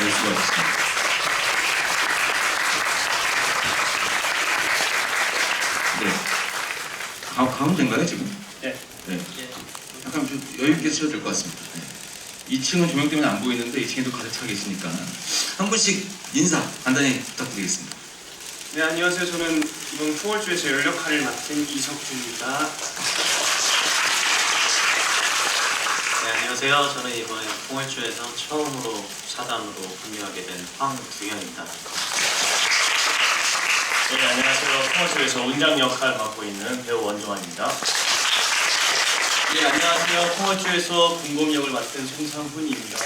네, 수고하셨습니다. 네. 가, 가면 된가요, 지금? 네. 네. 약간 좀 여유 있게 쓰셔도 될 것 같습니다. 네. 2층은 조명 때문에 안 보이는데 2층에도 가득 차 계시니까 한 분씩 인사 간단히 부탁드리겠습니다. 네, 안녕하세요. 저는 이번 풍월주에서 열 역할을 맡은 이석주입니다. 네, 안녕하세요. 저는 이번에 풍월주에서 처음으로 사단으로 합류하게 된 황두현입니다. 네, 안녕하세요. 풍월주에서 운장 역할을 맡고 있는 배우 원종환입니다. 네, 안녕하세요. 풍월주에서 공공역을 맡은 송상훈입니다.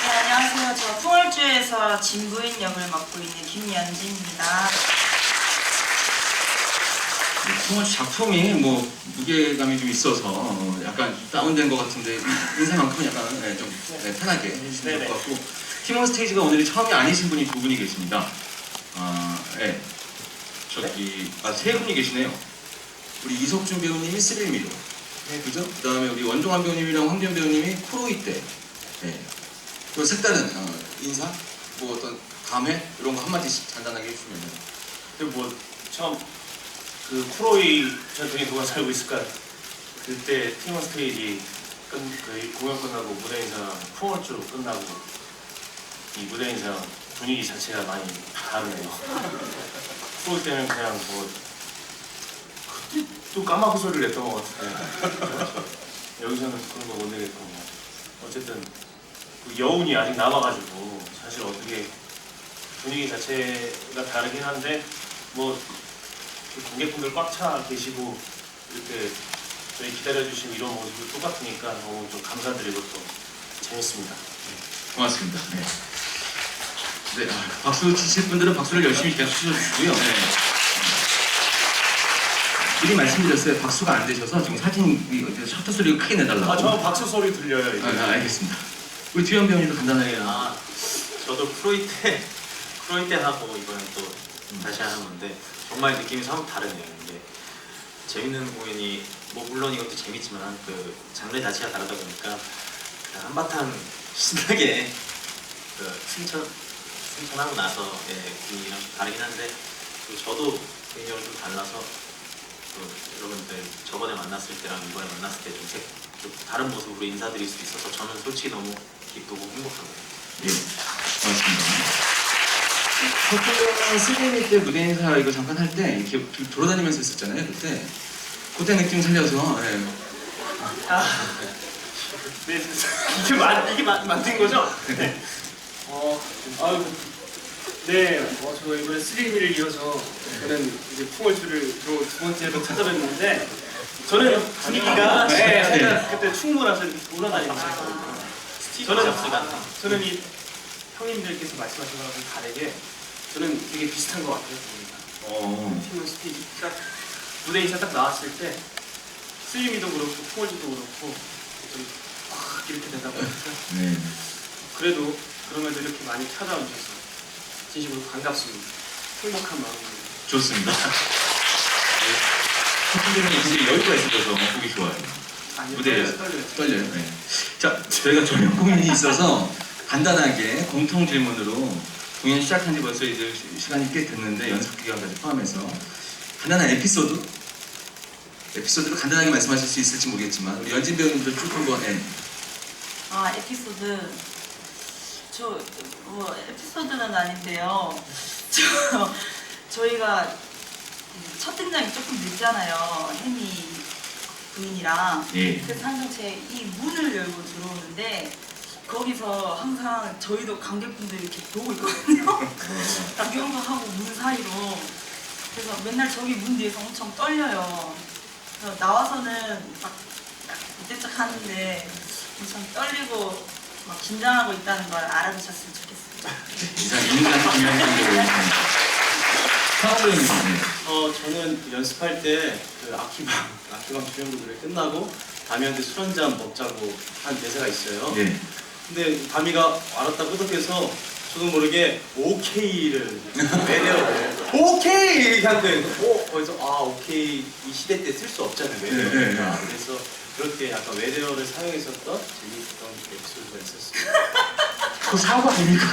네, 안녕하세요. 저 풍월주에서 진부인 역을 맡고 있는 김연진입니다. 네, 풍월 작품이 뭐 무게감이 좀 있어서 어, 약간 다운된 것 같은데 인사만큼은 약간 네, 좀 네, 편하게 해주시면 될. 것 같고 팀원 스테이지가 오늘이 처음이 아니신 분이 두 분이 계십니다. 아, 네. 저기 아, 세 분이 계시네요. 우리 이석준 배우님이 스릴미로, 네, 그죠? 그 다음에 우리 원종환 배우님이랑 황대현 배우님이 코로이 때, 네. 그 색다른 어, 인사, 뭐 어떤 감회 이런 거 한마디씩 간단하게 해주시면. 근데 뭐 처음 그 쿠로이 전통이 누가 살고 있을까? 그때 팀원 스테이지 끝, 그 공연 끝나고 무대 인사 풍월주로 끝나고 이 무대 인사 분위기 자체가 많이 다르네요. 쿠로이 때는 그냥 뭐 그때 또 까마귀 소리를 냈던 것 같은데 여기서는 그런 거 못 내겠던 거. 어쨌든 그 여운이 아직 남아가지고 사실 어떻게 분위기 자체가 다르긴 한데 뭐 그 관객분들 꽉 차 계시고 이렇게 저희 기다려주신 이런 모습이 똑같으니까 너무 좀 감사드리고 또 재밌습니다. 고맙습니다. 네. 네, 아, 박수 치실 분들은 박수를 열심히 계속 치셔주시고요. 네. 미리 말씀드렸어요. 박수가 안 되셔서 지금 사진 이 셔터 소리가 크게 내달라고. 아, 저 박수 소리 들려요. 이제. 아, 아, 알겠습니다. 우리 뒤현 배우님도 간단하게. 아, 저도 프로이 때, 프로이 때 하고 이번엔 또 다시 하는 건데 정말 느낌이 사뭇 다르네요. 이게 재밌는 공연이 뭐 물론 이것도 재밌지만 그 장르 자체가 다르다 보니까 그냥 한바탕 신나게 그 승천 승천하고 나서 예, 분위기랑 좀 다르긴 한데 또 저도 개인적으로 좀 달라서 또 여러분들 저번에 만났을 때랑 이번에 만났을 때좀좀 다른 모습으로 인사드릴 수 있어서 저는 솔직히 너무 기쁘고 행복합니다. 예, 고맙습니다. 커플 스리미 때 무대 인사 이거 잠깐 할 때 이렇게 도- 돌아다니면서 했었잖아요. 그때 그때 느낌 살려서 예. 아, 네, 이게 만 이게 만 만든 거죠? 네. 어, 아유, 네, 어, 저 이번에 스리미를 이어서 저는 이제 풍월주를 또두 번째로 찾아뵙는데 저는 분위기가 네, 살짝 그때 충무라서 이렇게 돌아다니면서 스티브 저는 잡스가 저는 이 형님들께서 말씀하신 거랑 좀 다르게 저는 되게 비슷한 것 같아요. 어, 팀원 스테이지 딱 무대 인사 딱 나왔을 때 스리미도 그렇고 풍월주도 그렇고 좀확 이렇게 되다 보니까 네. 그래도 그럼에도 이렇게 많이 찾아와 주셔서 진심으로 반갑습니다. 행복한 마음입니다. 좋습니다. 커플들은 굉장히 여유가 있어서 보기 좋아요. 아니요, 무대에서 떨려요. 떨려요. 네. 자, 저희가 저녁 공연이 있어서 간단하게 공통 질문으로 공연 시작한 지 벌써 이제 시- 시간이 꽤 됐는데 연습 기간까지 포함해서 간단한 에피소드 에피소드로 간단하게 말씀하실 수 있을지 모르겠지만 우리 연진 배우님도 쭉 한번 예. 아, 에피소드. 저, 뭐, 에피소드는 아닌데요. 저, 저희가 첫 등장이 조금 늦잖아요. 혜미 부인이랑. 예. 그래서 항상 제 이 문을 열고 들어오는데, 거기서 항상 저희도 관객분들이 이렇게 보고 있거든요. 구경도 하고 문 사이로. 그래서 맨날 저기 문 뒤에서 엄청 떨려요. 그래서 나와서는 막 이때짝 하는데 엄청 떨리고 막 긴장하고 있다는 걸 알아주셨으면 좋겠습니다. 이상 상호 배우님 네. 어 저는 연습할 때그 아키방 아키방 주연부 노래 끝나고 다미한테 술 한잔 먹자고 한 대사가 있어요. 예. 근데 다미가 알았다 끄덕해서 저도 모르게 오케이를 외래어를 오케이 이렇게 한대. 어 그래서 아 오케이 이 시대 때 쓸 수 없잖아요 외래어가. 네, 네, 네. 그래서 그렇게 약간 외래어를 사용했었던 재미있던 에피소드가 있었어요. 그 사고 아닙니까?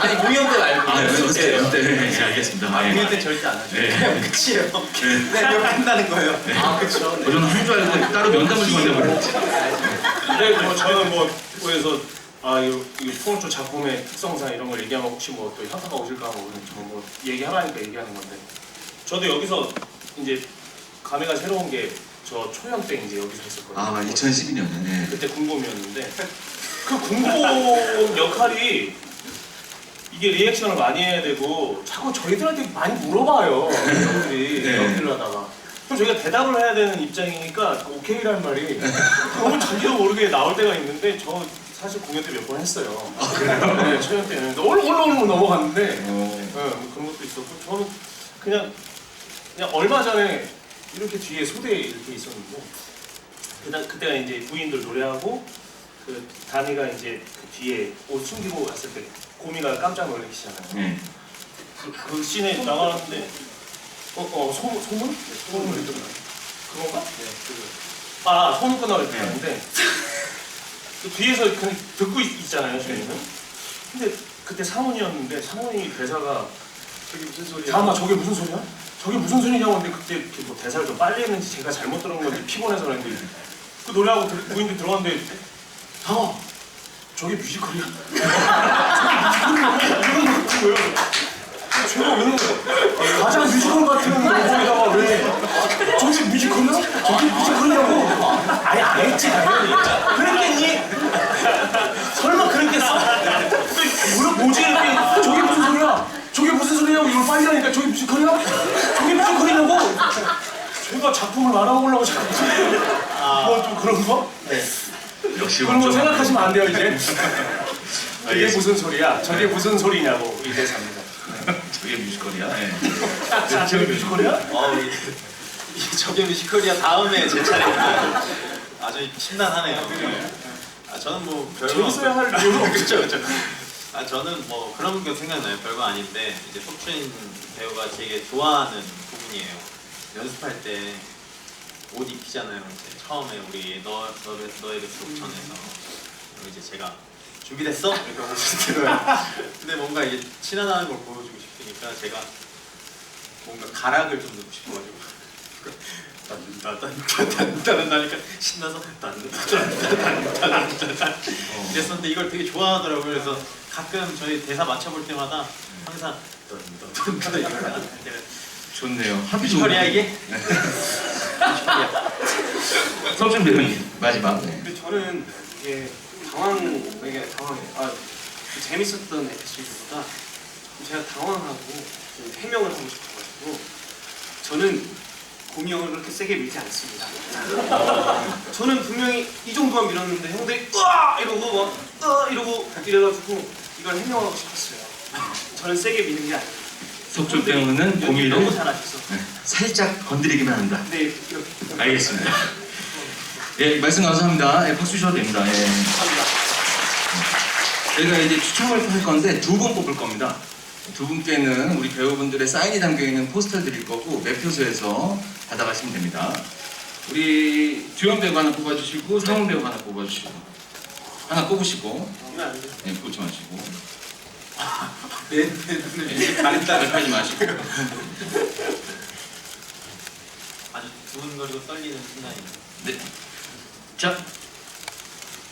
아니 공연 때 말고. 아, 네. 연습 때. 네, 알겠습니다. 아, 네. 공연 때 절대 안 하죠. 네. 끝이에요. 네. 그냥 이렇게 한다는 거예요. 아 그렇죠. 어, 저는 한줄 알고 따로 면담을 좀 하려고 그랬지. 근데 뭐 저는 뭐 그래서 아 이거 이 포르투 작품의 특성상 이런 걸 얘기하면 혹시 뭐 또 현타가 오실까 하고 저뭐 얘기하라니까 얘기하는 건데 저도 여기서 이제 감회가 새로운 게 저 초연 때 이제 여기서 했었거든요. 아, 2012년에. 네. 그때 군범이었는데 그 군범 역할이 이게 리액션을 많이 해야 되고 자꾸 저희들한테 많이 물어봐요 여러분들이 네. 연기를 하다가 그럼 저희가 대답을 해야 되는 입장이니까 오케이라는 말이 너무 자기도 모르게 나올 때가 있는데 저 사실 공연 때 몇 번 했어요 네, 초연 때는 얼른 얼른 얼른 넘어갔는데 어, 네, 뭐 그런 것도 있었고 저는 그냥 그냥 얼마 전에 이렇게 뒤에 소대에 이렇게 있었는데 그다, 그때가 이제 부인들 노래하고 그 다니가 이제 그 뒤에 옷 숨기고 갔을 때 고미가 깜짝 놀래키잖아요. 네. 그, 그 씬에 나가는데 어 어 소문 소문 네, 소문 있던가 그건가? 네 그. 아 소문 끝나고 이렇게 네. 그 뒤에서 그냥 듣고 있, 있잖아요 저희는. 근데 그때 상훈이었는데 상훈이 대사가 저기 무슨 소리야? 잠깐만 저게 무슨 소리야? 저게 무슨 소리냐고 근데 그때 이렇게 뭐 대사를 좀 빨리 했는지 제가 잘못 들은 건지 피곤해서 그랬는데 그 노래하고 들, 부인들 들어갔는데 잠깐만 저게 뮤지컬이야? 저게 뮤지컬이야? 제가 왜? 가장 뮤지컬 같은 노래에다가 왜 저게 뮤지컬이야? 저게 뮤지컬이냐고 아니 안 했지 당연히? 설마 그랬겠어? 뭐야 뭐지 이렇게 저게 무슨 소리야? 저게 무슨 소리냐고 이걸 빨리 하니까 저게 뮤지컬이야? 저게 뮤지컬이냐고 제가 작품을 알아보려고 자꾸 뭐 좀 그런 거? 네. 역시 그런 거 원조. 생각하시면 안 돼요 이제 이게 알겠습니다. 무슨 소리야? 저게 무슨 소리냐고 이 대사입니다 저게 뮤지컬이야. 네. 저게 뮤지컬이야? 어, 이, 이 저게 뮤지컬이야 다음에 제 차례입니다. 아주 심란하네요. 아 저는 뭐 별거 재밌어야 할 이유가 그렇죠 그렇죠. 아 저는 뭐 그런 게 생각나요. 별거 아닌데 이제 속춘 배우가 되게 좋아하는 부분이에요. 연습할 때 옷 입히잖아요. 이제 처음에 우리 너 너를 너에게 수록 전에서 그리고 이제 제가 준비됐어? 이렇게 하고 있어요. 근데 뭔가 이게 친하다는 걸 보여주고 싶으니까 제가 뭔가 가락을 좀 넣고 싶어가지고 딴딴딴딴딴 하니까 신나서 딴딴딴딴딴딴 이랬었는데 이걸 되게 좋아하더라고요. 그래서 가끔 저희 대사 맞춰볼 때마다 항상 딴딴딴딴 이걸 좋네요. 합이 좋은데. 이게? 서준 배우님 마지막. 네. 근데 저는 이게 당황, 이게 당황해. 아, 그 재밌었던 에피소드보다 제가 당황하고 좀 해명을 하고 싶어가지고 저는 공명을 그렇게 세게 밀지 않습니다. 저는 분명히 이 정도만 밀었는데 형들이 으아 이러고 막 으아 이러고 이래가지고 이걸 해명하고 싶었어요. 저는 세게 미는 게 아니에요. 석준 배우는 연기 고민을 너무 잘하셔서. 네, 살짝 건드리기만 한다. 네. 이렇게. 알겠습니다. 예, 말씀 감사합니다. 예, 박수 주셔도 됩니다. 예. 감사합니다. 저희가 이제 추첨을 할 건데 두 분 뽑을 겁니다. 두 분께는 우리 배우분들의 사인이 담겨 있는 포스터 드릴 거고 매표소에서 받아가시면 됩니다. 우리 주연 배우 하나 뽑아주시고 상훈 배우 하나 뽑아주시고 하나 뽑으시고. 예, 꽂지 마시고 내, 내 눈을 예, 가린다 하지 마시고 아주 두근거리고 떨리는 순간입니다. 네. 자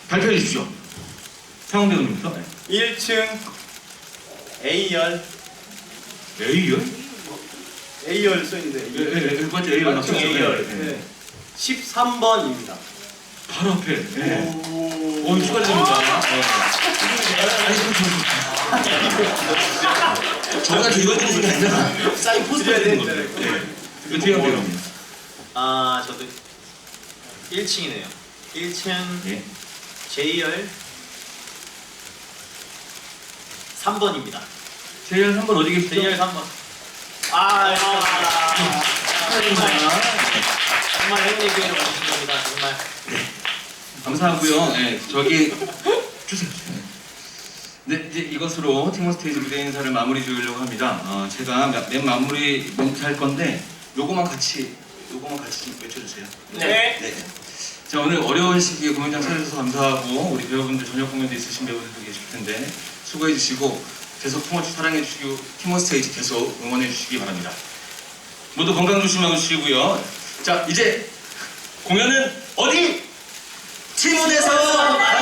발표해 주십시오. 상훈 배우님부터 네. 1층 A열 A열? A열 써 있는데 예, 예, 예, 맞죠 A열 맞죠, A열. 네. 13번입니다. 바로 앞에. 네. 오, 축하드립니다. 네. 아니, 저가 읽어드리는 게 아니라 사인 포스터 드리는. 네. 이거 뒤에 배우님. 아 저도 1층이네요. 1층 예. J열 3번입니다. 제일 한번 어디 계시죠? J열 3번. 아, 축하드립니다. 정말 행운이게 와주신 겁니다. 정말. 감사하고요. 네, 저기 주세요. 네, 이제 이것으로 팀원 스테이지 무대 인사를 마무리 지으려고 합니다. 어, 제가 맨 마무리 멘트 할 건데 요거만 같이 요거만 같이 좀 외쳐주세요. 네. 네. 자 오늘 어려운 시기에 공연장 찾아주셔서 감사하고 우리 배우분들 저녁 공연도 있으신 배우들도 계실 텐데 수고해 주시고 계속 풍어주 사랑해 주시고 팀원 스테이지 계속 응원해 주시기 바랍니다. 모두 건강 조심하시고요. 자 이제 공연은 어디? 팀원에서